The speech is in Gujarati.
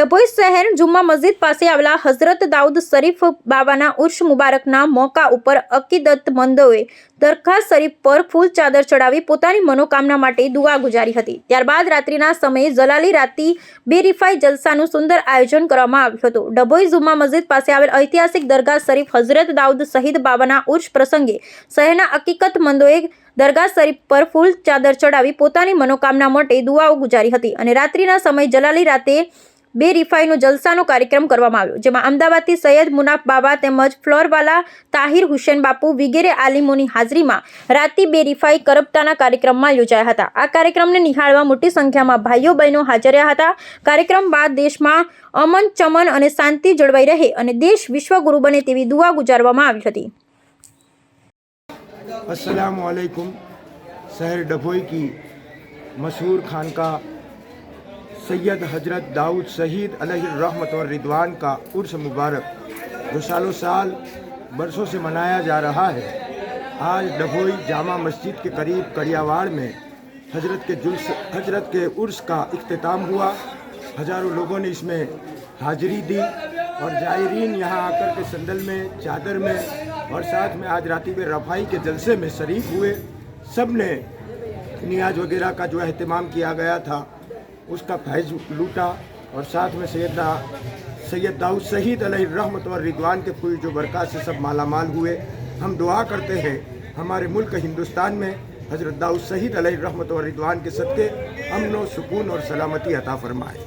ડભોઈ શહેર જુમ્મા મસ્જિદ પાસે આવેલા હઝરત દાઉદ શરીફ બાબાના ઉર્ષ મુબારકના મોકા ઉપર અકીદતમંદોએ દરખાસ્ત શરીફ પર ફૂલ ચાદર ચડાવી પોતાની મનોકામના માટે દુઆ ગુજારી હતી. ત્યારબાદ રાત્રિના સમયે જલાલી રાતી બેરીફાઈ જલસાનું સુંદર આયોજન કરવામાં આવ્યું હતું. ડભોઈ જુમ્મા મસ્જિદ પાસે આવેલ ઐતિહાસિક દરગાહ શરીફ હઝરત દાઉદ શહીદ બાબાના ઉર્ષ પ્રસંગે શહેરના અકીકતમંદોએ દરગાહ શરીફ પર ફૂલ ચાદર ચડાવી પોતાની મનોકામના માટે દુઆઓ ગુજારી હતી અને રાત્રિના સમયે જલાલી રાતે બે રિફાઈનો જલસાનો કાર્યક્રમ કરવામાં આવ્યો, જેમાં અમદાવાદથી સૈયદ મુનાફ બાબા તેમજ ફ્લોરવાલા તાહિર હુસેન બાપુ, વિગેરે આલિમોની હાજરીમાં રાતી બે રિફાઈ કરપ્તાના કાર્યક્રમમાં યોજાયા હતા. આ કાર્યક્રમને નિહાળવા મોટી સંખ્યામાં ભાઈઓ બહેનો હાજર હતા. કાર્યક્રમ બાદ દેશમાં અમન, ચમન અને શાંતિ જળવાઈ રહે અને દેશ વિશ્વગુરુ બને તેવી દુઆ ગુજારવામાં આવી હતી. અસલામ શહેર ડભોઈ કી મશહૂર ખાનકા सैयद हज़रत दाऊद शहीद रहमत और रिदवान का उर्स मुबारक, जो सालों साल बरसों से मनाया जा रहा है। आज डभोई जामा मस्जिद के करीब कड़ियावाड़ में हज़रत के जुल्स, हज़रत के उर्स का अख्ताम हुआ। हज़ारों लोगों ने इसमें हाजिरी दी और जायरीन यहाँ आकर के संदल में, चादर में और साथ में आज राती में रफाई के जलसे में शरीक हुए। सबने नियाज वगैरह का जो अहतमाम किया गया था اس کا فیض لوٹا اور ساتھ میں سیدہ سید داؤد سعید علیہ رحمت اور ردوان کے پوری جو برکات سے سب مالا مال ہوئے۔ ہم دعا کرتے ہیں ہمارے ملک ہندوستان میں حضرت داؤد سعید علیہ رحمت اور ردوان کے صدقے امن و سکون اور سلامتی عطا فرمائے۔